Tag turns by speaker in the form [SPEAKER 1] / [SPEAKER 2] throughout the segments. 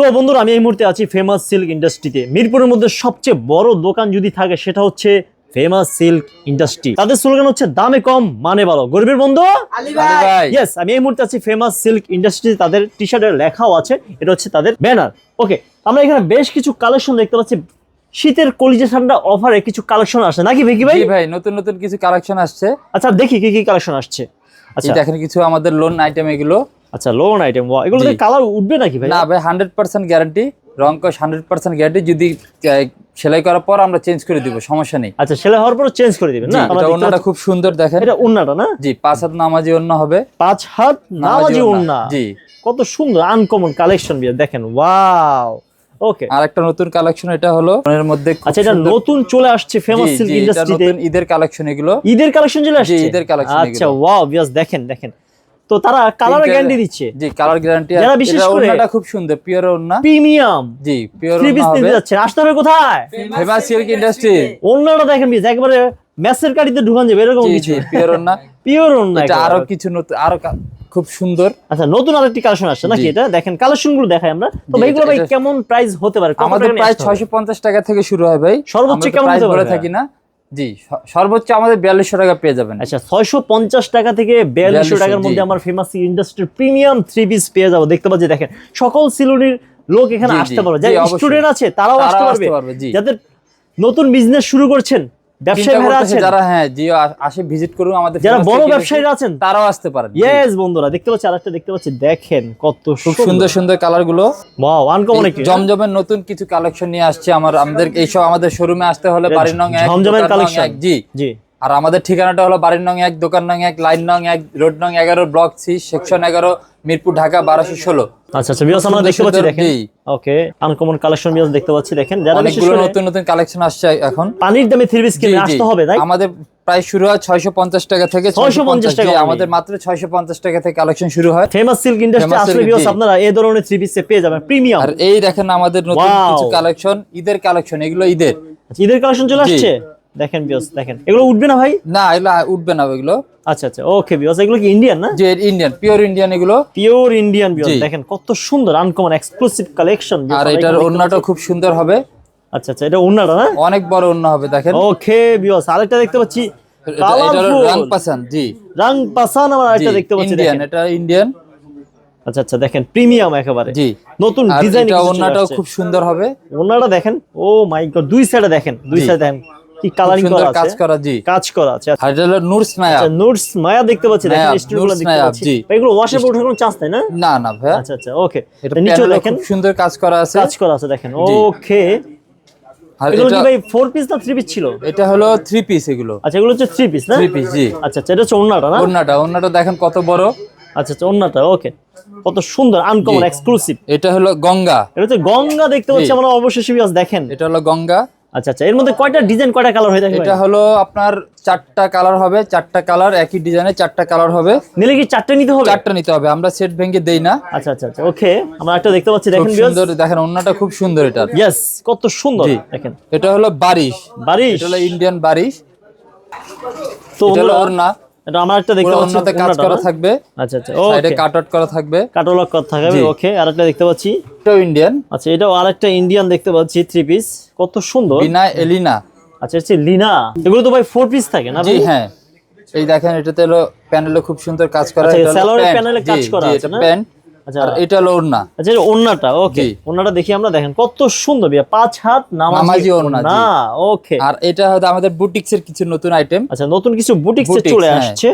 [SPEAKER 1] তো বন্ধুরা আমি এই মুহূর্তে আছি ফেমাস সিল্ক ইন্ডাস্ট্রিতে মিরপুরের মধ্যে সবচেয়ে বড় দোকান যদি থাকে সেটা হচ্ছে ফেমাস সিল্ক ইন্ডাস্ট্রি তাদের স্লোগান হচ্ছে দামে কম মানে ভালো। গরিবের বন্ধু?
[SPEAKER 2] ভাই।
[SPEAKER 1] ইয়েস আমি এই মুহূর্তে আছি ফেমাস সিল্ক ইন্ডাস্ট্রি তাদের টি শার্টের লেখাও আছে এটা হচ্ছে তাদের ব্যানার ওকে আমরা এখানে বেশ কিছু কালেকশন দেখতে পাচ্ছি। শীতের কলিজা ঠান্ডা অফারে কিছু কালেকশন আসে। নাকি ভিকি ভাই?
[SPEAKER 2] জি ভাই নতুন নতুন কিছু কালেকশন আসছে।
[SPEAKER 1] আচ্ছা দেখি কি কি কালেকশন আসছে। আচ্ছা।
[SPEAKER 2] দেখেন কিছু আমাদের লোন আইটেম এগুলো।
[SPEAKER 1] আচ্ছা লোন আইটেম এগুলোতে
[SPEAKER 2] জি।
[SPEAKER 1] কালার উঠবে নাকি ভাই
[SPEAKER 2] না ভাই হান্ড্রেড পার্সেন্ট গ্যারান্টি রং কস হান্ড্রেড পার্সেন্ট গ্যারান্টি যদি সেলাই করার পর আমরা চেঞ্জ করে দিব সমস্যা নেই।
[SPEAKER 1] আচ্ছা সেলাই হওয়ার পর চেঞ্জ করে দিবেন না?
[SPEAKER 2] এটা অন্যটা খুব সুন্দর দেখেন।
[SPEAKER 1] এটা উন্নাটা না?
[SPEAKER 2] জি পাঁচ হাত নামাজি অন্য হবে।
[SPEAKER 1] পাঁচ হাত নামাজি উন্না
[SPEAKER 2] জি।
[SPEAKER 1] কত সুন্দর আনকমন কালেকশন বিয়ে দেখেন ওয়াও ওকে
[SPEAKER 2] আর একটা নতুন কালেকশন এটা হলো এর মধ্যে
[SPEAKER 1] আচ্ছা এটা নতুন চলে আসছে ফেমাস সিল্ক ইন্ডাস্ট্রিতে
[SPEAKER 2] নতুন ঈদের কালেকশন এগুলো।
[SPEAKER 1] ঈদের কালেকশন চলে আসছে?
[SPEAKER 2] ঈদের কালেকশন
[SPEAKER 1] আচ্ছা ওয়াও বিয়াস দেখেন দেখেন। তো তারা কালার গ্যারান্টি দিচ্ছে।
[SPEAKER 2] জি কালার গ্যারান্টি
[SPEAKER 1] যারা বিশেষ করে-
[SPEAKER 2] ওন্নাটা খুব সুন্দর পিওর ওন্না
[SPEAKER 1] প্রিমিয়াম
[SPEAKER 2] জি পিওর ওন্না হবে
[SPEAKER 1] যাচ্ছে আসতে হবে। কোথায়?
[SPEAKER 2] ফেমাস সিল্ক ইন্ডাস্ট্রি
[SPEAKER 1] অন্যটা দেখেন বিয়াস একবারে ম্যাসের কাটিতে ঢুকান যাবে এরকম কিছু।
[SPEAKER 2] পিওর ওন্না
[SPEAKER 1] পিওর অন্য
[SPEAKER 2] এটা আরও কিছু নতুন আরও খুব সুন্দর।
[SPEAKER 1] আচ্ছা নতুন আরেকটি কালেকশন আসছে নাকি। এটা? দেখেন কালেকশনগুলো দেখাই আমরা। তো ভাইগুলো ভাই কেমন প্রাইস হতে পারে?
[SPEAKER 2] আমাদের প্রায়
[SPEAKER 1] আসতে হবে?
[SPEAKER 2] ছয়শো পঞ্চাশ টাকা থেকে শুরু হয় ভাই।
[SPEAKER 1] সর্বোচ্চ কেমন হতে
[SPEAKER 2] বলে
[SPEAKER 1] পারে?
[SPEAKER 2] থাকি না। জি সর্বোচ্চ আমাদের বিয়াল্লিশশো টাকা পেয়ে যাবেন।
[SPEAKER 1] আচ্ছা ছয়শো পঞ্চাশ টাকা থেকে বিয়াল্লিশশো টাকার মধ্যে আমার ফেমাস ইন্ডাস্ট্রির প্রিমিয়াম থ্রি পিস পেয়ে যাব। দেখতে পাচ্ছি দেখেন সকল সিলুনির লোক এখানে আসতে পারবে। যারা। স্টুডেন্ট আছে তারাও আসতে পারবে, যাদের নতুন বিজনেস শুরু করছেন ব্যবসায়ী ভাইরা আছেন?
[SPEAKER 2] যারা হ্যাঁ জিও আসে ভিজিট করুন আমাদের
[SPEAKER 1] যারা বড়
[SPEAKER 2] থেকে
[SPEAKER 1] আছেন?
[SPEAKER 2] তারাও আসতে পারেন। জি।
[SPEAKER 1] বন্ধুরা দেখতে আরেকটা দেখেন কত
[SPEAKER 2] সুন্দর। সুন্দর কালারগুলো।
[SPEAKER 1] ওয়াও আনকমন একটি।
[SPEAKER 2] জমজমের নতুন কিছু কালেকশন নিয়ে আসছে আমার আমাদের এইসব আমাদের শোরুমে আসতে হলে বাড়ির নং এক
[SPEAKER 1] জমজমের
[SPEAKER 2] জি।
[SPEAKER 1] জি।
[SPEAKER 2] আর আমাদের ঠিকানাটা হলো বাড়ির নং এক দোকান নং এক লাইন নং এক রোড নং এগারো ব্লক সি সেকশন এগারো মিরপুর ঢাকা বারোশো ষোলো।
[SPEAKER 1] আচ্ছা আচ্ছা বিয়াস আমরা দেখতে পাচ্ছি দেখেন। ওকে আনকমন কালেকশন বিয়াস দেখতে পাচ্ছি দেখেন। যারা
[SPEAKER 2] অনেকগুলো নতুন নতুন কালেকশন আসছে এখন।
[SPEAKER 1] পানির দামে থ্রি পিস কিনে আসতে হবে তাই?
[SPEAKER 2] আমাদের প্রায় শুরু হয় ছয়শো পঞ্চাশ টাকা থেকে
[SPEAKER 1] 650 টাকা।
[SPEAKER 2] আমাদের মাত্র ছয়শো পঞ্চাশ টাকা থেকে কালেকশন শুরু হয়।
[SPEAKER 1] ফেমাস সিল্ক ইন্ডাস্ট্রি আসলে
[SPEAKER 2] silk,
[SPEAKER 1] আপনারা এই ধরনের থ্রি পিসে পেয়ে যাবেন প্রিমিয়াম
[SPEAKER 2] আর এই দেখেন আমাদের নতুন কিছু কালেকশন ঈদের কালেকশন এগুলো ঈদের।
[SPEAKER 1] আচ্ছা, ঈদের কালেকশন চলে আসছে? দেখেন বিয়াস দেখেন। এগুলো উঠবে না ভাই?
[SPEAKER 2] না এগুলো উঠবে না এগুলো
[SPEAKER 1] আচ্ছা আচ্ছা ওকে বিয়াস এগুলো কি ইন্ডিয়ান না?
[SPEAKER 2] যে ইন্ডিয়ান পিওর ইন্ডিয়ান এগুলো।
[SPEAKER 1] পিওর ইন্ডিয়ান বিয়াস। দেখেন কত সুন্দর আনকমন এক্সক্লুসিভ কালেকশন
[SPEAKER 2] আর এটার ওড়নাটা খুব সুন্দর হবে।
[SPEAKER 1] আচ্ছা আচ্ছা এটা ওন্নাটা না?
[SPEAKER 2] অনেক বড় ওড়না হবে দেখেন।
[SPEAKER 1] ওকে বিয়াস আরেকটা দেখতে পাচ্ছি
[SPEAKER 2] রং পাসান জি।
[SPEAKER 1] রং পাসান আমার আরেকটা দেখতে পাচ্ছি
[SPEAKER 2] ইন্ডিয়ান এটা ইন্ডিয়ান
[SPEAKER 1] আচ্ছা আচ্ছা দেখেন প্রিমিয়াম একেবারে।
[SPEAKER 2] জি।
[SPEAKER 1] নতুন ডিজাইন
[SPEAKER 2] এটা ওড়নাটাও খুব সুন্দর হবে।
[SPEAKER 1] ওনাটা দেখেন ও মাই গড দুই সাইডে দেখেন দুই। সাইডে দেখেন। কি কালারিং করা
[SPEAKER 2] কাজ করা জি।
[SPEAKER 1] কাজ করা আছে।
[SPEAKER 2] আর এটা হলো নুরস মায়া।
[SPEAKER 1] আচ্ছা দেখতে পাচ্ছি। দেখেন দেখতে পাচ্ছি। এগুলো ওয়াশে ওঠার কোনো চান্স নাই না?
[SPEAKER 2] না না ভাই
[SPEAKER 1] আচ্ছা আচ্ছা ওকে
[SPEAKER 2] এটা
[SPEAKER 1] নিচে দেখেন।
[SPEAKER 2] সুন্দর কাজ করা আছে।
[SPEAKER 1] কাজ করা আছে দেখেন। ওকে ভাই ফোর পিস না থ্রি পিস ছিল?
[SPEAKER 2] এটা হলো থ্রি পিস এগুলো।
[SPEAKER 1] আচ্ছা এগুলো হচ্ছে থ্রি পিস না?
[SPEAKER 2] থ্রি পিস জি।
[SPEAKER 1] আচ্ছা আচ্ছা এটা হচ্ছে ওন্নাটা না?
[SPEAKER 2] ওড়নাটা ওড়নাটা দেখেন কত বড়।
[SPEAKER 1] আচ্ছা আচ্ছা ওন্নাটা ওকে কত সুন্দর আনকমন। এক্সক্লুসিভ
[SPEAKER 2] এটা হলো গঙ্গা।
[SPEAKER 1] এটা হচ্ছে গঙ্গা দেখতে পাচ্ছি আমরা অবশ্যই দেখেন।
[SPEAKER 2] এটা হলো গঙ্গা।
[SPEAKER 1] আচ্ছা আচ্ছা এর মধ্যে কয়টা ডিজাইন কয়টা কালার হয়ে থাকে
[SPEAKER 2] এটা? হলো আপনার চারটা কালার হবে চারটা কালার একই ডিজাইনে চারটা কালার হবে।
[SPEAKER 1] নিলে কি চারটে নিতে হবে?
[SPEAKER 2] চারটা নিতে হবে আমরা সেট ভেঙে দেই না।
[SPEAKER 1] আচ্ছা আচ্ছা আচ্ছা ওকে আমরা একটা দেখতে পাচ্ছি দেখেন
[SPEAKER 2] সুন্দর দেখেন ওড়নাটা খুব সুন্দর এটা।
[SPEAKER 1] ইয়েস কত সুন্দর দেখেন।
[SPEAKER 2] এটা হলো বারিশ।
[SPEAKER 1] বারিশ?
[SPEAKER 2] এটা হলো ইন্ডিয়ান বারিশ।
[SPEAKER 1] তো
[SPEAKER 2] ওড়না।
[SPEAKER 1] এটা আমার একটা দেখতে পাচ্ছি
[SPEAKER 2] ওড়নাতে কাজ করা থাকবে।
[SPEAKER 1] আচ্ছা আচ্ছা
[SPEAKER 2] সাইডে
[SPEAKER 1] ওকে
[SPEAKER 2] কাট আউট করা থাকবে।
[SPEAKER 1] কাটলক করা থাকবে ওকে আর একটা দেখতে পাচ্ছি।
[SPEAKER 2] এটাও ইন্ডিয়ান
[SPEAKER 1] আচ্ছা এটাও আরেকটা ইন্ডিয়ান দেখতে পাচ্ছি থ্রি পিস কত সুন্দর।
[SPEAKER 2] বিনা এলিনা।
[SPEAKER 1] আচ্ছা হচ্ছে লিনা। এগুলো তো ভাই ফোর পিস থাকে না
[SPEAKER 2] জি হ্যাঁ। এই দেখেন এটাতে হলো প্যানেলে খুব সুন্দর কাজ করা
[SPEAKER 1] আচ্ছা,
[SPEAKER 2] এটা।
[SPEAKER 1] প্যানেলে কাজ করা আছে না?
[SPEAKER 2] প্যান্ট
[SPEAKER 1] আচ্ছা।
[SPEAKER 2] এটা হলো ওড়না।
[SPEAKER 1] আচ্ছা ওড়নাটা ওকে ওড়নাটা দেখি আমরা দেখেন কত সুন্দর বিয়া পাঁচ হাত নামাজি
[SPEAKER 2] ওড়না,
[SPEAKER 1] না ওকে
[SPEAKER 2] আর এটা হয়তো আমাদের বুটিক্সের কিছু নতুন আইটেম
[SPEAKER 1] আচ্ছা নতুন কিছু বুটিক্স চলে
[SPEAKER 2] হ্যাঁ।
[SPEAKER 1] আসছে।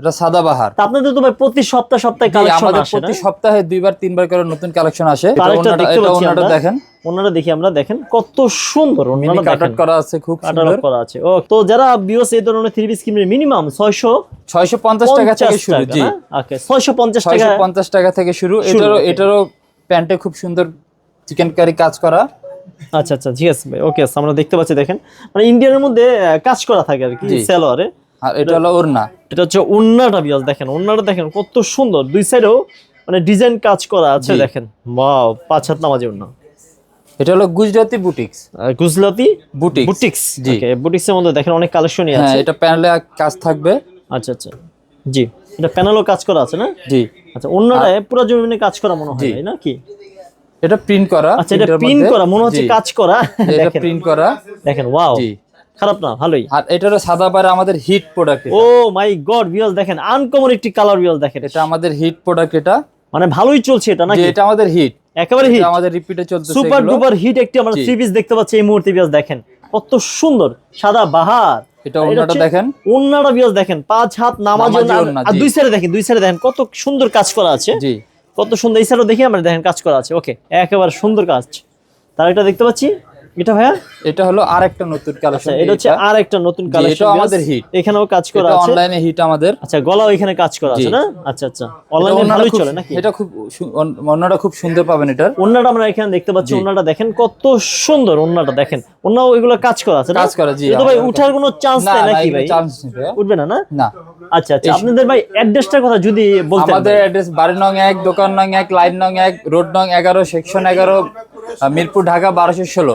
[SPEAKER 2] এটা সাদাবাহার।
[SPEAKER 1] আপনাদের তো ভাই প্রতি সপ্তাহ সপ্তাহে কালেকশন আসে
[SPEAKER 2] প্রতি সপ্তাহে দুইবার তিনবার করে নতুন কালেকশন আসে। ওড়নাটা-। দেখেন।
[SPEAKER 1] ওনারা দেখি আমরা দেখেন কত সুন্দর
[SPEAKER 2] মিনি
[SPEAKER 1] ওনারা
[SPEAKER 2] কাট করা আছে খুব সুন্দর।
[SPEAKER 1] করা আছে। ও তো যারা বিওস এই ধরনের থ্রি পিস কিনবে মিনিমাম ছয়শো
[SPEAKER 2] ছয়শো পঞ্চাশ টাকা থেকে শুরু জি।
[SPEAKER 1] ওকে ছয়শো পঞ্চাশ টাকা
[SPEAKER 2] ছয়শো পঞ্চাশ টাকা থেকে শুরু। এটারও এটারও প্যান্টে খুব সুন্দর চিকেন কারি কাজ করা।
[SPEAKER 1] আচ্ছা আচ্ছা ঠিক আছে ভাই ওকে আমরা দেখতে পাচ্ছি দেখেন। মানে ইন্ডিয়ানের মধ্যে কাজ করা থাকে আর কি সেলোয়ারে।
[SPEAKER 2] আর এটা হলো ওড়না।
[SPEAKER 1] এটা হচ্ছে ওন্নাটা বিয়াস দেখেন ওন্নাটা দেখেন কত সুন্দর। দুই সাইডেও মানে ডিজাইন কাজ করা আছে দেখেন। ওয়াও পাঁচ হাত নামাজি ওন্না
[SPEAKER 2] এটা হলো Gujarati boutiques.
[SPEAKER 1] Gujarati
[SPEAKER 2] boutiques.
[SPEAKER 1] Boutiques?
[SPEAKER 2] জি।
[SPEAKER 1] বুটিক্সের মধ্যে দেখেন অনেক কালেকশনই
[SPEAKER 2] হ্যাঁ
[SPEAKER 1] আছে।
[SPEAKER 2] এটা প্যানেলে কাজ থাকবে।
[SPEAKER 1] আচ্ছা আচ্ছা। জি এটা প্যানেলও কাজ করা আছে না?
[SPEAKER 2] জি।
[SPEAKER 1] আচ্ছা পুরো জমিনে কাজ করা মনে হয় না কি?
[SPEAKER 2] এটা প্রিন্ট করা
[SPEAKER 1] আচ্ছা এটা
[SPEAKER 2] মধ্যে।
[SPEAKER 1] করা মনে হচ্ছে কাজ করা।
[SPEAKER 2] এটা প্রিন্ট করা।
[SPEAKER 1] দেখেন ওয়াও
[SPEAKER 2] জি।
[SPEAKER 1] খারাপ না ভালোই।
[SPEAKER 2] আর এটা হলো সাদা পায়রা আমাদের hit product
[SPEAKER 1] oh my god viewers দেখেন আনকমন একটি কালার ভিউয়ার্স দেখেন।
[SPEAKER 2] এটা আমাদের হিট প্রোডাক্ট এটা।
[SPEAKER 1] মানে ভালোই চলছে এটা নাকি?
[SPEAKER 2] এটা আমাদের হিট
[SPEAKER 1] একেবারে হিট
[SPEAKER 2] আমাদের রিপিটে চলতেছে
[SPEAKER 1] সুপার ডুপার হিট একটি আমরা থ্রি পিস দেখতে পাচ্ছি এই মুহূর্তে বিয়াজ দেখেন। কত সুন্দর সাদা বাহার।
[SPEAKER 2] এটা
[SPEAKER 1] ওন্নাটা
[SPEAKER 2] দেখেন।
[SPEAKER 1] ওন্নাটা বিয়াজ দেখেন পাঁচ হাত নামাজ আর দুই সাইডে দেখেন দুই সাইডে দেখেন কত সুন্দর কাজ করা আছে।
[SPEAKER 2] জি।
[SPEAKER 1] কত সুন্দর এই সাইডও দেখি আমরা দেখেন কাজ করা আছে। ওকে একেবারে সুন্দর কাজ। তার এটা দেখতে পাচ্ছি এটা ভাইয়া?
[SPEAKER 2] এটা হলো আরেকটা নতুন কালেকশন
[SPEAKER 1] আচ্ছা এটা হচ্ছে আর একটা নতুন কালেকশন
[SPEAKER 2] এটাও আমাদের hit।
[SPEAKER 1] এখানেও কাজ করা আছে।
[SPEAKER 2] অনলাইনে হিট আমাদের।
[SPEAKER 1] আচ্ছা গলাও এখানে কাজ করা আছে না? আচ্ছা আচ্ছা। অনলাইনে ভালোই চলে নাকি?
[SPEAKER 2] এটা খুব অন্যটা খুব সুন্দর পাবেন এটার।
[SPEAKER 1] ওন্নাটা আমরা এখানে দেখতে পাচ্ছি। ওন্নাটা দেখেন কত সুন্দর ওন্নাটা দেখেন। ওন্নাও এগুলো কাজ করা আছে
[SPEAKER 2] কাজ করা, জি,
[SPEAKER 1] তো ভাই উঠার কোনো চান্স নেই নাকি ভাই?
[SPEAKER 2] চান্স নেই
[SPEAKER 1] উঠবে না না?
[SPEAKER 2] না।
[SPEAKER 1] আচ্ছা আচ্ছা আপনাদের ভাই অ্যাড্রেসটার কথা যদি বলতেন
[SPEAKER 2] আমাদের অ্যাড্রেস বাড়ি নং এক দোকান নং এক লাইন নং এক রোড নং এগারো সেকশন এগারো মিরপুর ঢাকা বারোশো ষোলো।